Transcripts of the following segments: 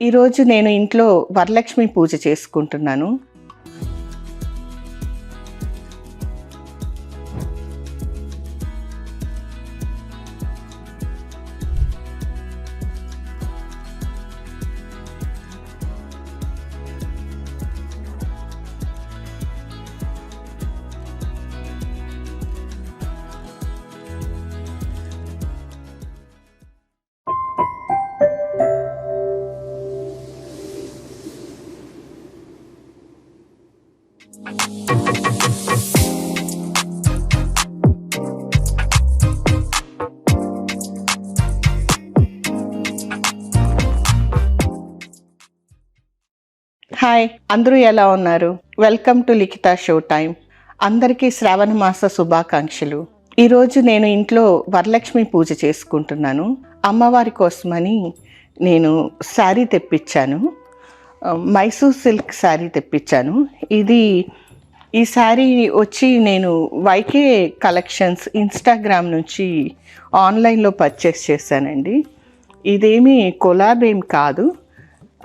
ఈరోజు నేను ఇంట్లో వరలక్ష్మి పూజ చేసుకుంటున్నాను. హాయ్ అందరూ ఎలా ఉన్నారు? Welcome to Likhitha show time అందరికీ శ్రావణ మాస శుభాకాంక్షలు. ఈరోజు నేను ఇంట్లో వరలక్ష్మి పూజ చేసుకుంటున్నాను. అమ్మవారి కోసమని నేను శారీ తెప్పించాను. మైసూర్ సిల్క్ శారీ తెప్పించాను. ఇది ఈ శారీ వచ్చి నేను వైకే కలెక్షన్స్ ఇన్స్టాగ్రామ్ నుంచి ఆన్లైన్లో పర్చేస్ చేశానండి. ఇదేమీ కొలాబ్ ఏం కాదు.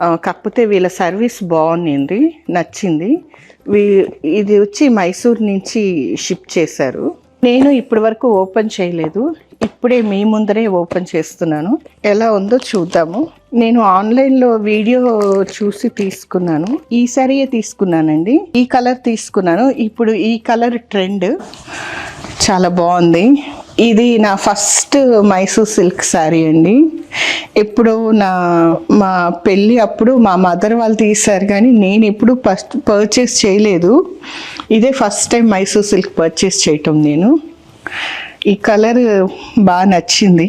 కాకపోతే వీళ్ళ సర్వీస్ బాగుంది నచ్చింది. వీ ఇది వచ్చి మైసూర్ నుంచి షిప్ చేశారు. నేను ఇప్పటి వరకు ఓపెన్ చేయలేదు. ఇప్పుడే మీ ముందరే ఓపెన్ చేస్తున్నాను. ఎలా ఉందో చూద్దాము. నేను ఆన్లైన్లో వీడియో చూసి తీసుకున్నాను. ఈ సారీయే తీసుకున్నానండి. ఈ కలర్ తీసుకున్నాను. ఇప్పుడు ఈ కలర్ ట్రెండ్ చాలా బాగుంది. ఇది నా ఫస్ట్ మైసూర్ సిల్క్ శారీ అండి. ఎప్పుడు నా మా పెళ్ళి అప్పుడు మా మదర్ వాళ్ళు తీశారు కానీ నేను ఎప్పుడు ఫస్ట్ పర్చేస్ చేయలేదు. ఇదే first time Mysore silk purchase చేయటం నేను. ఈ కలర్ బాగా నచ్చింది.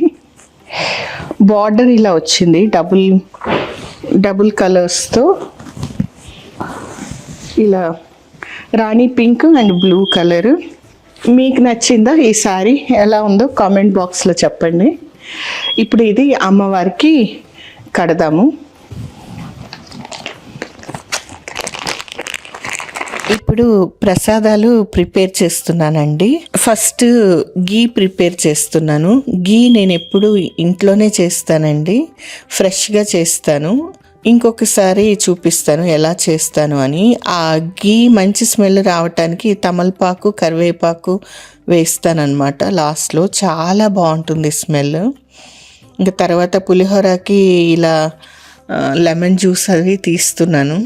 బార్డర్ ఇలా వచ్చింది డబుల్ డబుల్ కలర్స్తో ఇలా rani pink and blue colour మీకు నచ్చిందా ఈ సారీ ఎలా ఉందో కామెంట్ బాక్స్లో చెప్పండి. ఇప్పుడు ఇది అమ్మవారికి కడదాము. ఇప్పుడు ప్రసాదాలు ప్రిపేర్ చేస్తున్నానండి. ఫస్ట్ గీ ప్రిపేర్ చేస్తున్నాను. గీ నేను ఎప్పుడు ఇంట్లోనే చేస్తానండి. ఫ్రెష్గా చేస్తాను. ఇంకొకసారి చూపిస్తాను ఎలా చేస్తాను అని. ఆ గీ మంచి స్మెల్ రావటానికి తమలపాకు కరివేపాకు వేస్తానన్నమాట. లాస్ట్లో చాలా బాగుంటుంది స్మెల్. ఇంకా తర్వాత పులిహోరకి ఇలా లెమన్ జ్యూస్ అవి తీస్తున్నాను.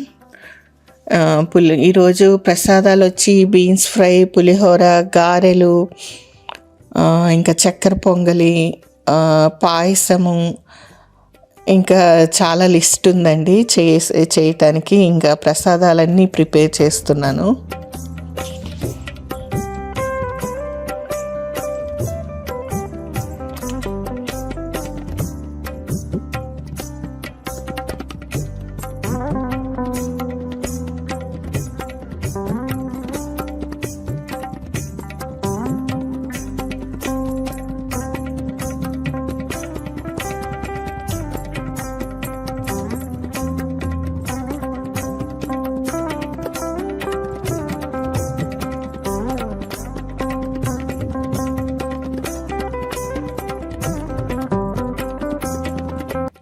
పులి ఈరోజు ప్రసాదాలు వచ్చి బీన్స్ ఫ్రై పులిహోర గారెలు ఇంకా చక్కెర పొంగలి పాయసము ఇంకా చాలా లిస్ట్ ఉందండి చేసే చేయటానికి. ఇంకా ప్రసాదాలన్నీ ప్రిపేర్ చేస్తున్నాను.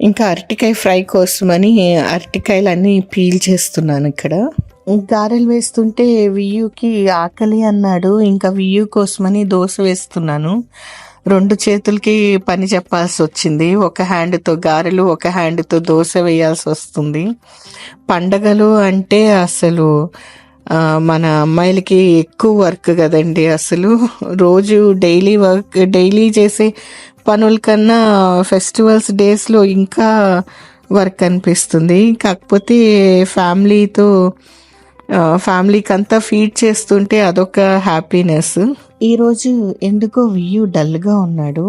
ఇంకా అరటికాయ ఫ్రై కోసమని అరటికాయలు అన్నీ పీల్ చేస్తున్నాను ఇక్కడ. గారెలు వేస్తుంటే వియ్యూకి ఆకలి అన్నాడు. ఇంకా వియ్యూ కోసమని దోశ వేస్తున్నాను. రెండు చేతులకి పని చెప్పాల్సి వచ్చింది. ఒక హ్యాండ్తో గారెలు ఒక హ్యాండ్తో దోశ వేయాల్సి వస్తుంది. పండగలు అంటే అసలు మన అమ్మాయిలకి ఎక్కువ వర్క్ కదండి అసలు. రోజు డైలీ వర్క్ డైలీ చేసే పనుల కన్నా ఫెస్టివల్స్ డేస్లో ఇంకా వర్క్ అనిపిస్తుంది. కాకపోతే ఫ్యామిలీతో ఫ్యామిలీకి అంతా ఫీడ్ చేస్తుంటే అదొక హ్యాపీనెస్. ఈరోజు ఎందుకో వియు డల్గా ఉన్నాడు.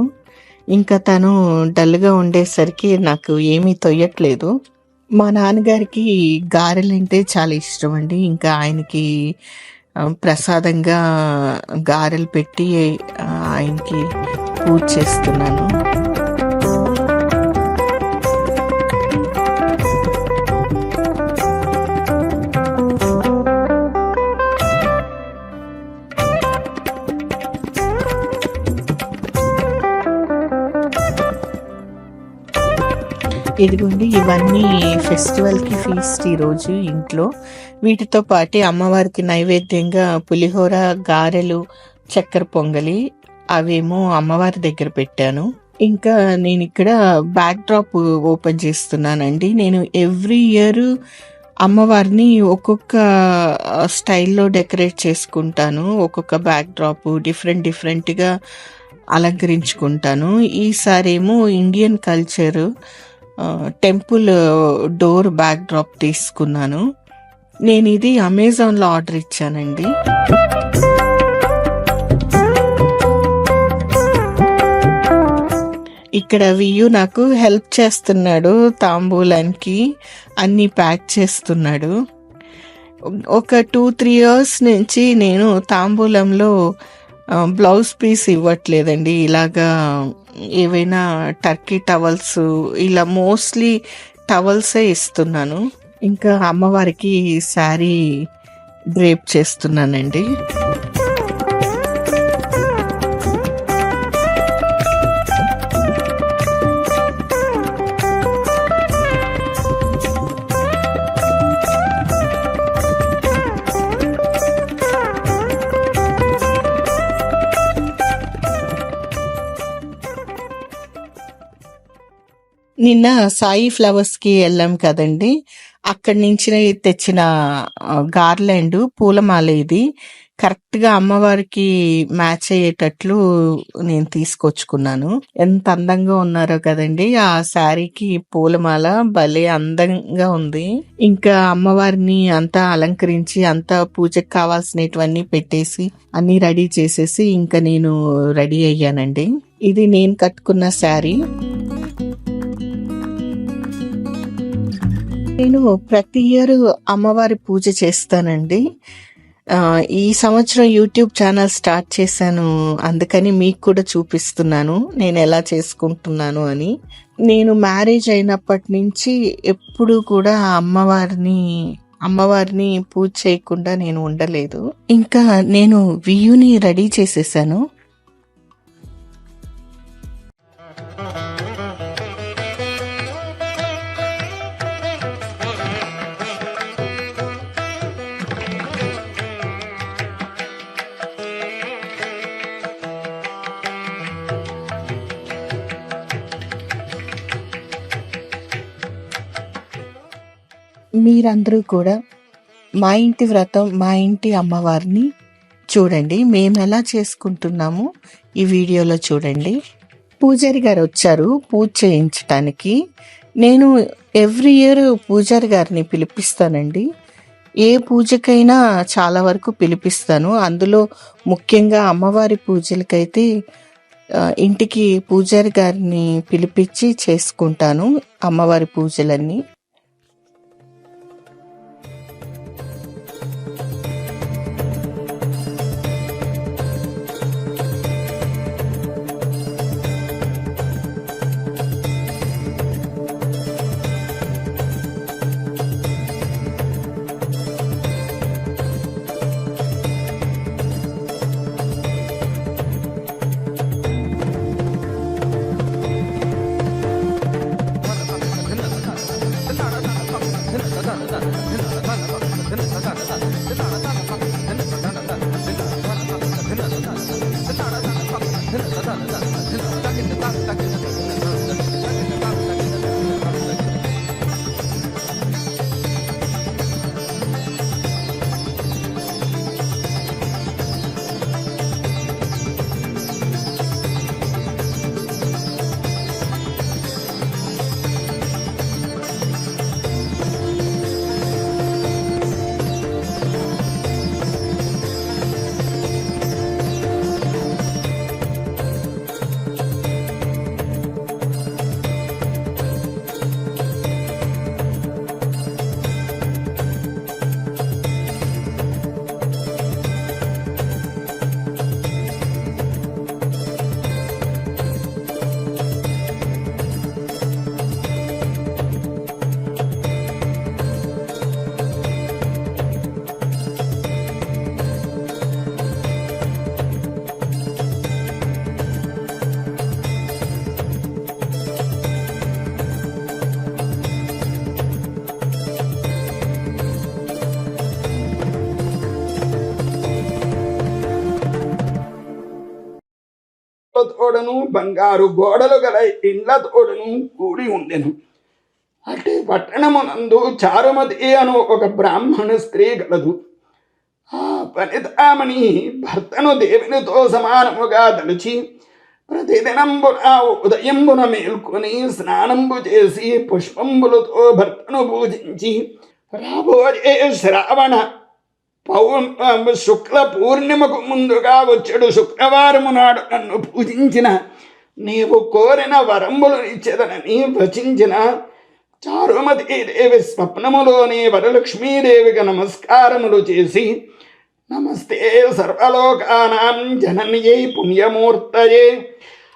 ఇంకా తను డల్గా ఉండేసరికి నాకు ఏమీ తొయ్యట్లేదు. మా నాన్నగారికి గారెలు అంటే చాలా ఇష్టం అండి ఇంకా ఆయనకి ప్రసాదంగా గారెలు పెట్టి ఆయనకి పూజ చేస్తున్నాను. ఇదిగోండి ఇవన్నీ ఫెస్టివల్కి ఫీస్ట్ ఈరోజు ఇంట్లో. వీటితో పాటు అమ్మవారికి నైవేద్యంగా పులిహోర గారెలు చక్కెర పొంగలి అవేమో అమ్మవారి దగ్గర పెట్టాను. ఇంకా నేను ఇక్కడ బ్యాక్ డ్రాప్ ఓపెన్ చేస్తున్నానండి. నేను ఎవ్రీ ఇయర్ అమ్మవారిని ఒక్కొక్క స్టైల్లో డెకరేట్ చేసుకుంటాను. ఒక్కొక్క బ్యాక్ డ్రాప్ డిఫరెంట్ డిఫరెంట్గా అలంకరించుకుంటాను. ఈసారి ఏమో Indian culture temple door backdrop తీసుకున్నాను. నేను ఇది అమెజాన్లో ఆర్డర్ ఇచ్చానండి. ఇక్కడ వియు నాకు హెల్ప్ చేస్తున్నాడు తాంబూలానికి అన్నీ ప్యాక్ చేస్తున్నాడు. ఒక టూ త్రీ ఇయర్స్ నుంచి నేను తాంబూలంలో బ్లౌజ్ పీస్ ఇవ్వట్లేదండి. ఇలాగా ఏవైనా టర్కీ టవల్స్ ఇలా మోస్ట్లీ టవల్సే ఇస్తున్నాను. ఇంకా అమ్మవారికి శారీ డ్రేప్ చేస్తున్నానండి. నిన్న సాయి ఫ్లవర్స్కి వెళ్ళాం కదండి. అక్కడి నుంచి తెచ్చిన గార్లాండ్ పూలమాల ఇది. కరెక్ట్గా అమ్మవారికి మ్యాచ్ అయ్యేటట్లు నేను తీసుకొచ్చుకున్నాను. ఎంత అందంగా ఉన్నారో కదండి. ఆ శారీకి పూలమాల భలే అందంగా ఉంది. ఇంకా అమ్మవారిని అంతా అలంకరించి అంతా పూజకు కావాల్సినటువన్నీ పెట్టేసి అన్ని రెడీ చేసేసి ఇంకా నేను రెడీ అయ్యానండి. ఇది నేను కట్టుకున్న శారీ. నేను ప్రతి ఇయర్ అమ్మవారి పూజ చేస్తానండి. ఈ సంవత్సరం యూట్యూబ్ ఛానల్ స్టార్ట్ చేశాను. అందుకని మీకు కూడా చూపిస్తున్నాను. నేను ఎలా చేసుకుంటున్నాను అని. నేను మ్యారేజ్ అయినప్పటి నుంచి ఎప్పుడు కూడా అమ్మవారిని అమ్మవారిని పూజ చేయకుండా నేను ఉండలేదు. ఇంకా నేను వియుని రెడీ చేసేసాను. మీరందరూ కూడా మా ఇంటి వ్రతం మా ఇంటి అమ్మవారిని చూడండి. మేము ఎలా చేసుకుంటున్నాము ఈ వీడియోలో చూడండి. పూజారి గారు వచ్చారు పూజ చేయించటానికి. నేను ఎవ్రీ ఇయర్ పూజారి గారిని పిలిపిస్తానండి. ఏ పూజకైనా చాలా వరకు పిలిపిస్తాను. అందులో ముఖ్యంగా అమ్మవారి పూజలకైతే ఇంటికి పూజారి గారిని పిలిపించి చేసుకుంటాను అమ్మవారి పూజలన్నీ. తోడను బంగారు గోడలు గల ఇండ్ల తోడను కూడి ఉండెను. అట్టి పట్టణమునందు చారుమతి అను ఒక బ్రాహ్మణ స్త్రీ గలదు. ఆ పనితామని భర్తను దేవునితో సమానముగా తలచి ప్రతిదినంబున ఉదయంబున మేల్కొని స్నానంబు చేసి పుష్పంబులతో భర్తను పూజించి రాబోయే శ్రావణ పౌ శుక్ల పూర్ణిమకు ముందుగా వచ్చాడు. శుక్రవారము నాడు నన్ను పూజించిన నీవు కోరిన వరంబులు ఇచ్చేదనని వచించిన చారుమతీదేవి స్వప్నములోని వరలక్ష్మీదేవికి నమస్కారములు చేసి నమస్తే సర్వలోకానాం జనన్యై పుణ్యమూర్తయే.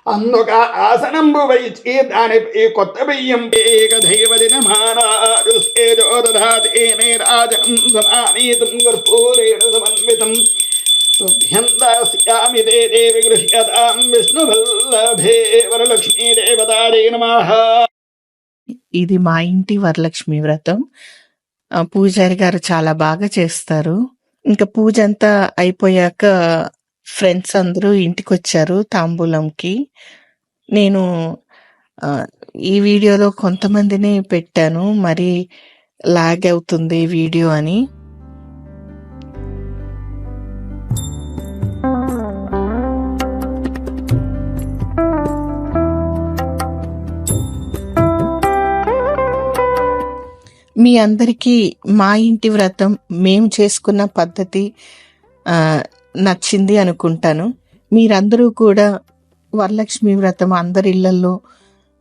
అందుక ఆసనంబు వైచి దానిపై కొత్త బియ్యం ఏక దైవదిన మానారుస్తేజోదధాతేనే రాజం సమానీతం కర్పూరేణ సమన్వితం తుభ్యందాస్యామి దే దేవి గృహ్యతాం విష్ణువల్లభే వరలక్ష్మీ దేవతారే నమః ఇది మా ఇంటి వరలక్ష్మి వ్రతం. ఆ, పూజారి గారు చాలా బాగా చేస్తారు. ఇంకా పూజ అంతా అయిపోయాక ఫ్రెండ్స్ అందరూ ఇంటికి వచ్చారు తాంబూలంకి. నేను ఈ వీడియోలో కొంతమందిని పెట్టాను. మరి లాగ్ అవుతుంది వీడియో అని. మీ అందరికీ మా ఇంటి వ్రతం మేము చేసుకున్న పద్ధతి నచ్చింది అనుకుంటాను. మీరందరూ కూడా వరలక్ష్మి వ్రతం అందరి ఇళ్ళలో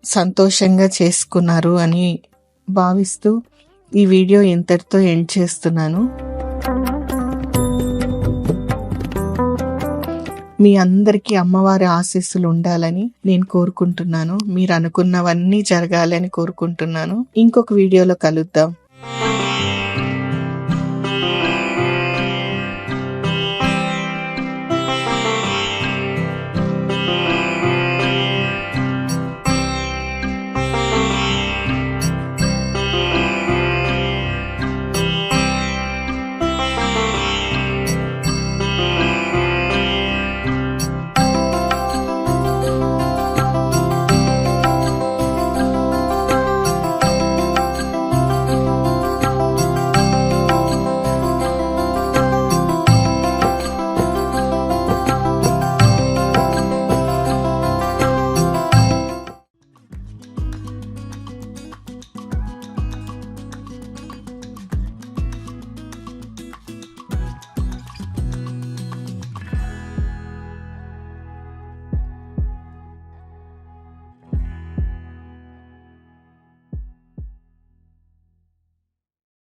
సంతోషంగా చేసుకున్నారు అని భావిస్తూ ఈ వీడియో ఇంతటితో ఎండ్ చేస్తున్నాను. మీ అందరికీ అమ్మవారి ఆశీస్సులు ఉండాలని నేను కోరుకుంటున్నాను. మీరు అనుకున్నవన్నీ జరగాలని కోరుకుంటున్నాను. ఇంకొక వీడియోలో కలుద్దాం.